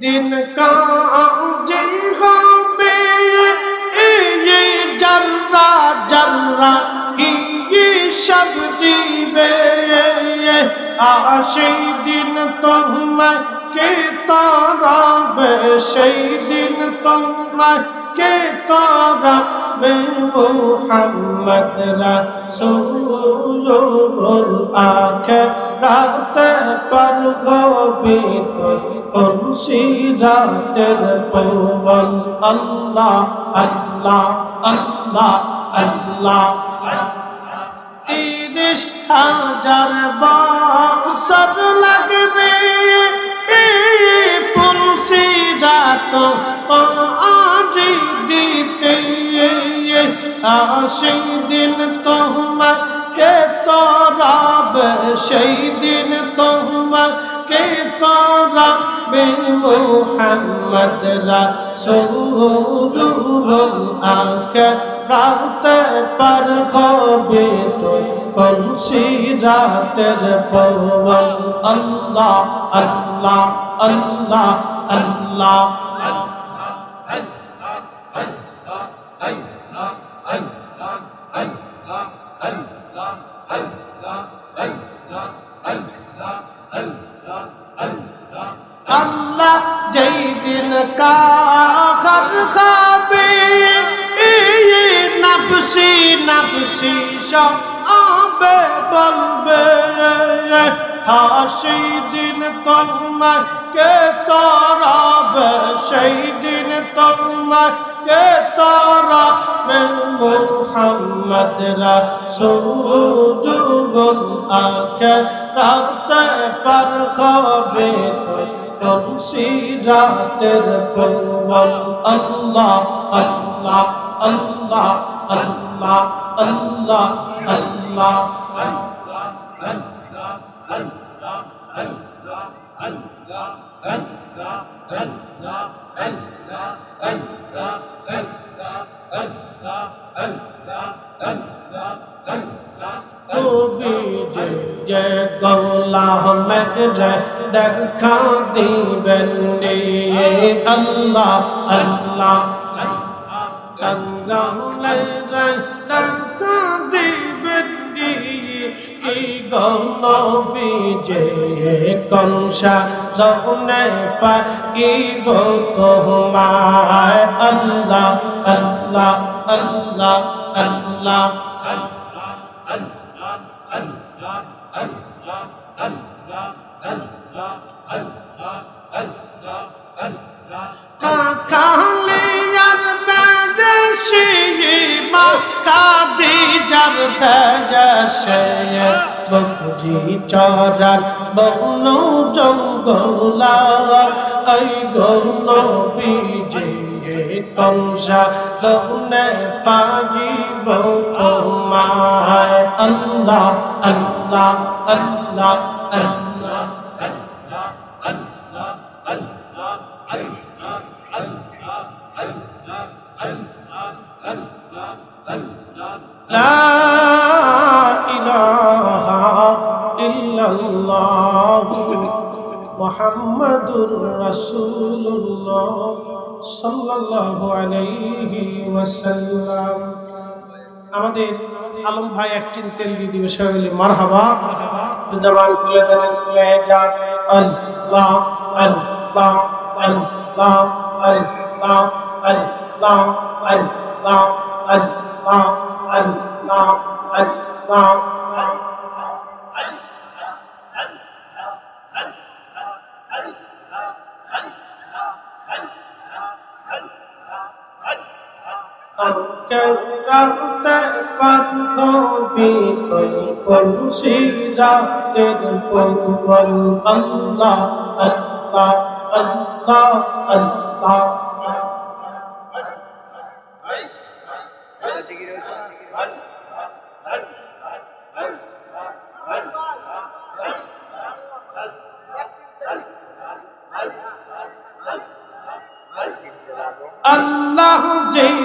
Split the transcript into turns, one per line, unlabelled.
दिन का जगह ये जर्रा जर्रा ये शब्दी बे आशी दिन तुम के तारा बे दिन तुम के तारा बे मोहम्मद रसूल आखिर রাতে পাল গোবিত তুলসী রাতের পৌবল আল্লাহ আল্লাহ আল্লাহ আল্লাহ তিরিশ হাজার বাসর লাগবে। তুলসী রাত আজি দিতে আশি দিন তোমাকে তোর সেই দিন তোমাকে তরাবে মোহাম্মদ রাসূলুল আখিরাত পর হবে তো কলসি রাতের পবন। আল্লাহ আল্লাহ আল্লাহ আল্লাহ আল্লাহ। যেই দিন কাহর খাবে নফসি নফসি সবে বলবে হাসি দিন তোমার কে তরাবে সেই দিন তোমার কে তরাবে মোহাম্মদ রাসূলুল আখিরাত পর হবে তো কলসিরাতের পবন আল্লাহ আল্লাহ আল্লাহ আল্লাহ আল্লাহ আল্লাহ যে যে গৌলাহ মেরে দেখা দিবেন আল্লাহ আল্লাহ গঙ্গা মেরে দেখা দিবেন যে কংসা দৌনে পাইব তোমায় আল্লাহ আল্লাহ আল্লাহ আল্লাহ খালে আর যার দেশে বকরি চরার বন জঙ্গলা এই গৌন বিজে কংসা গৌনে পাগিব তোমায়। আল্লাহ আল্লাহ আল্লাহ আল্লাহ। لا إله إلا الله محمد رسول الله صلى الله عليه وسلم আমাদের আলম ভাই একটিন তেল দিয়ে দিবে, সবাই বলে মার হাবা জবান খুলে দেন স্লেজা আল, লা আল, লা। الله الله কাউকে বান্ধবী তুই কলসি রাতের পূর্বল আল্লাহ আল্লাহ আল্লাহ আল্লাহ। আল্লাহ যেই